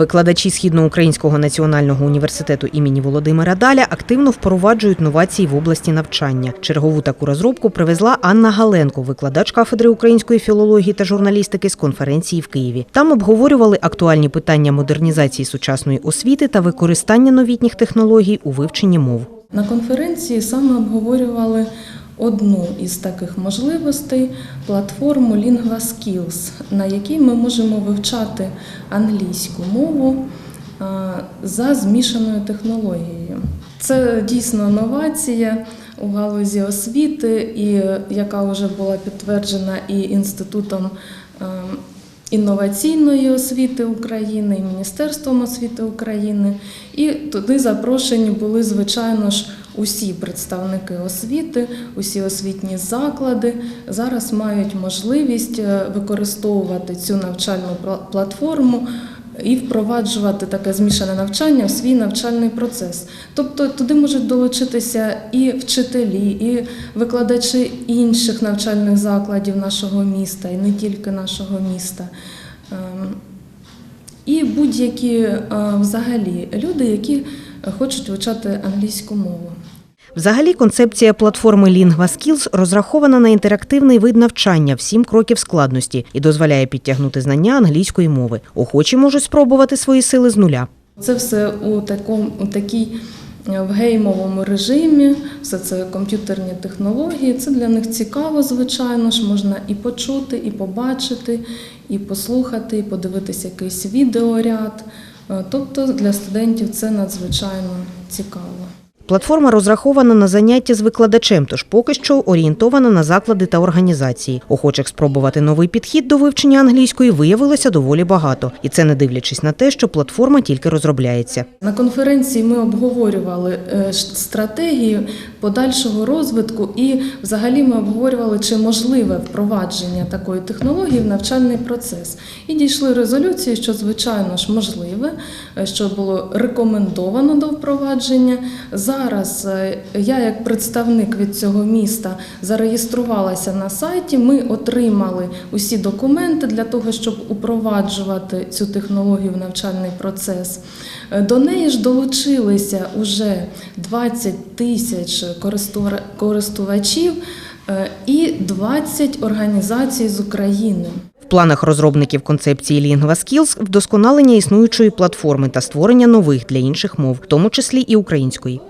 Викладачі Східноукраїнського національного університету імені Володимира Даля активно впроваджують новації в області навчання. Чергову таку розробку привезла Анна Галенко, викладач кафедри української філології та журналістики з конференції в Києві. Там обговорювали актуальні питання модернізації сучасної освіти та використання новітніх технологій у вивченні мов. На конференції саме обговорювали одну із таких можливостей платформу LinguaSkills, на якій ми можемо вивчати англійську мову за змішаною технологією. Це дійсно новація у галузі освіти, і яка вже була підтверджена і інститутом. інноваційної освіти України, і Міністерством освіти України. І туди запрошені були, звичайно ж, усі представники освіти, усі освітні заклади зараз мають можливість е, використовувати цю навчальну платформу. І впроваджувати таке змішане навчання в свій навчальний процес. Тобто туди можуть долучитися і вчителі, і викладачі інших навчальних закладів нашого міста, і не тільки нашого міста. Ем, І будь-які е, взагалі люди, які хочуть вивчати англійську мову. Взагалі, концепція платформи LinguaSkills розрахована на інтерактивний вид навчання в сім кроків складності і дозволяє підтягнути знання англійської мови. Охочі можуть спробувати свої сили з нуля. Це все у такому у такій е, в геймовому режимі, все це комп'ютерні технології. Це для них цікаво, звичайно ж. Можна і почути, і побачити, і послухати, і подивитися якийсь відеоряд. Е, Тобто для студентів це надзвичайно цікаво. Платформа розрахована на заняття з викладачем, тож поки що орієнтована на заклади та організації. Охочих спробувати новий підхід до вивчення англійської виявилося доволі багато, і це не дивлячись на те, що платформа тільки розробляється. На конференції ми обговорювали е, стратегії подальшого розвитку, і взагалі ми обговорювали, чи можливе впровадження такої технології в навчальний процес. І дійшли резолюції, що звичайно ж можливе, е, що було рекомендовано до впровадження. Зараз е, я, як представник від цього міста, зареєструвалася на сайті. Ми отримали усі документи для того, щоб упроваджувати цю технологію в навчальний процес. Е, До неї ж долучилися уже 20 тисяч користува- користувачів е, і 20 організацій з України. В планах розробників концепції LinguaSkills вдосконалення існуючої платформи та створення нових для інших мов, в тому числі і української.